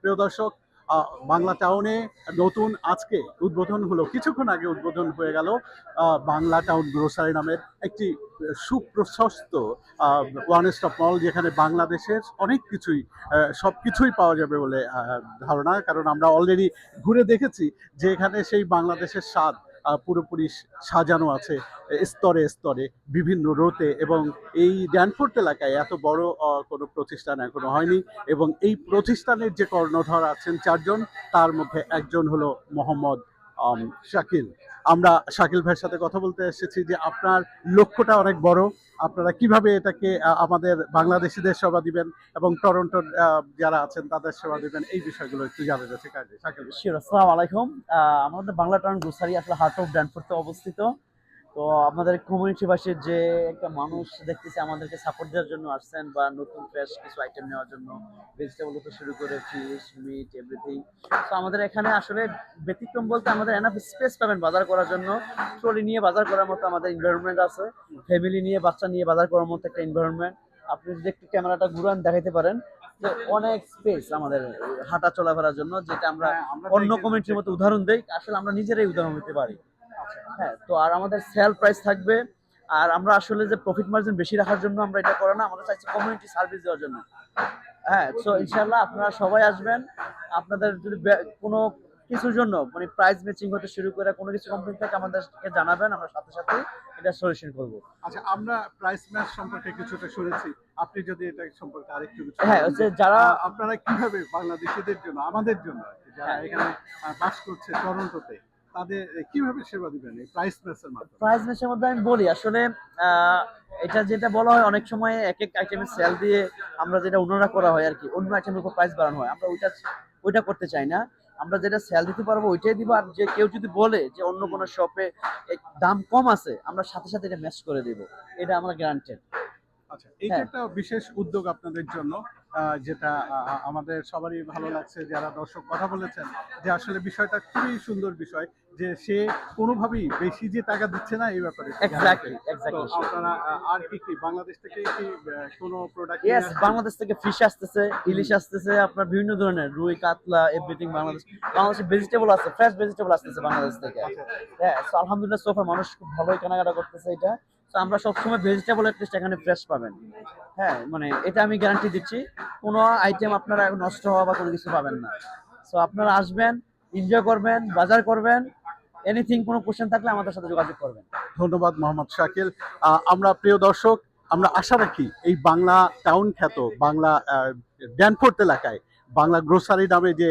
প্রিয় দর্শক বাংলা টাউনে নতুন আজকে উদ্বোধন হলো কিছুক্ষণ আগে উদ্বোধন হয়ে গেল বাংলা টাউন গ্রোসারি নামের একটি সুপ্রশস্ত ওয়ান স্টপ মল যেখানে বাংলাদেশের অনেক কিছুই সব কিছুই পাওয়া যাবে বলে ধারণা। কারণ আমরা অলরেডি ঘুরে দেখেছি যে এখানে সেই বাংলাদেশের স্বাদ পুরোপুরি সাজানো আছে স্তরে স্তরে, বিভিন্ন রোতে এবং এই ড্যানফোর্ট এলাকায় এত বড় কোনো প্রতিষ্ঠান এখনও হয়নি এবং এই প্রতিষ্ঠানের যে কর্ণধর আছেন চারজন, তার মধ্যে একজন হলো মোহাম্মদ শাকিল, আমরা শাকিল ভাইয়ের সাথে কথা বলতে এসেছি যে আপনার লক্ষ্যটা অনেক বড়। আপনারা কীভাবে এটাকে আমাদের বাংলাদেশিদের সেবা দিবেন এবং টরন্টোর যারা আছেন তাদের সেবা দিবেন, এই বিষয়গুলো একটু জানা যাচ্ছে কাজে, শাকিল। আসসালামু আলাইকুম। আমাদের বাংলা টাউন গ্রোসারি আসলে হার্ট অফ ড্যানফোর্ডে অবস্থিত। তো আমাদের কমিউনিটি বাসীর যে একটা মানুষ দেখতেছে আমাদেরকে সাপোর্ট দেওয়ার জন্য আসছেন বা নতুন ফ্রেশ কিছু আইটেম নেওয়ার জন্য ভেজিটেবল থেকে শুরু করে ফিশ মিট এভরিথিং তো আমাদের এখানে আসলে ব্যতিক্রম বলতে আমাদের এনাফ স্পেস পাবেন বাজার করার জন্য। ট্রলি নিয়ে বাজার করার মতো আমাদের এনভায়রনমেন্ট আছে। ফ্যামিলি নিয়ে বাচ্চা নিয়ে বাজার করার মতো একটা এনভায়রনমেন্ট আপনি যদি একটু ক্যামেরাটা ঘুরান দেখাতে পারেন যে অনেক স্পেস আমাদের হাঁটা চলাফেরার জন্য যেটা আমরা হ্যাঁ, অন্য কমিউনিটির মতো উদাহরণ দেই। আসলে আমরা নিজেরাই উদাহরণ হতে পারি। হ্যাঁ তো আর আমাদের সেল প্রাইস থাকবে। আর আমরা আসলে যে প্রফিট মার্জিন বেশি রাখার জন্য আমরা এটা করে না আমরা চাইছি কমিউনিটি সার্ভিস দেওয়ার জন্য। হ্যাঁ তো ইনশাল্লাহ আপনারা সবাই আসবেন। আপনাদের যদি কোনো কিছুর জন্য মানে প্রাইস ম্যাচিং হতে শুরু করে কোনো কিছু কোম্পানি থেকে আমাদেরকে জানাবেন আমরা সাথে সাথে এটা সলিউশন করব। আচ্ছা আমরা প্রাইস ম্যাচ সম্পর্কে কিছুটা শুনেছি। আপনি যদি এটা সম্পর্কে আরেকটু কিছু হ্যাঁ হচ্ছে যারা আপনারা কীভাবে বাংলাদেশিদের জন্য আমাদের জন্য যারা হ্যাঁ। এখানে বাস করছে টরন্টোতে তাদের কীভাবে সেবা দিবেন? এই প্রাইস ম্যাচের মাধ্যমে? প্রাইস ম্যাচের মধ্যে আমি বলি আসলে এটা যেটা বলা হয় অনেক সময় এক এক আইটেমের সেল দিয়ে আমরা যেটা অন্যরা করা হয় আর কি অন্য আইটেমের উপর প্রাইস বাড়ানো হয়। আমরা ওইটা ওইটা করতে চাই না। আমরা যেটা সেল দিতে পারব ওইটাই দিব। আর যে কেউ যদি বলে যে অন্য কোনো শপে দাম কম আছে আমরা সাথে সাথে এটা ম্যাচ করে দেব। এটা আমরা গ্যারান্টেড আচ্ছা এইটা হ্যাঁ। একটা বিশেষ উদ্যোগ আপনাদের জন্য। যেটা আমাদের সবারই ভালো লাগছে যারা দর্শক কথা বলেছেন যে আসলে বিষয়টা খুবই সুন্দর বিষয় যে সে কোনোভাবেই বেশি যে টাকা দিচ্ছে না এই ব্যাপারে। আপনারা আর কি কি বাংলাদেশ থেকে কি কোনো প্রোডাক্ট ইয়েস বাংলাদেশ থেকে ফিশ আসতেছে ইলিশ আসতেছে আপনার বিভিন্ন ধরনের রুই কাতলা এভরিথিং বাংলাদেশ বাংলাদেশে ভেজিটেবল আছে ফ্রেশ ভেজিটেবল আসতেছে বাংলাদেশ থেকে। হ্যাঁ আলহামদুলিল্লাহ সোফা মানুষ খুব ভালোই কেনাকাটা করতেছে এটা। আমরা সবসময় ভেজিটেবল অ্যাটলিস্ট এখানে ফ্রেশ পাবেন। হ্যাঁ মানে এটা আমি গ্যারান্টি দিচ্ছি, কোনো আইটেম আপনারা নষ্ট হওয়া বা কোনো কিছু পাবেন না। সো আপনারা আসবেন এনজয় করবেন, বাজার করবেন এনিথিং কোনো কোশ্চেন থাকলে আমাদের সাথে যোগাযোগ করবেন। ধন্যবাদ মোহাম্মদ শাকিল। আমরা প্রিয় দর্শক, আমরা আশা রাখি এই বাংলা টাউন খ্যাত, বাংলা ড্যানফোর্ট এলাকায়, বাংলা গ্রোসারি নামে যে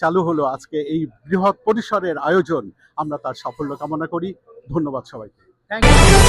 চালু হলো আজকে এই বৃহৎ পরিসরের আয়োজন, আমরা তার সাফল্য কামনা করি। ধন্যবাদ সবাইকে। Thank you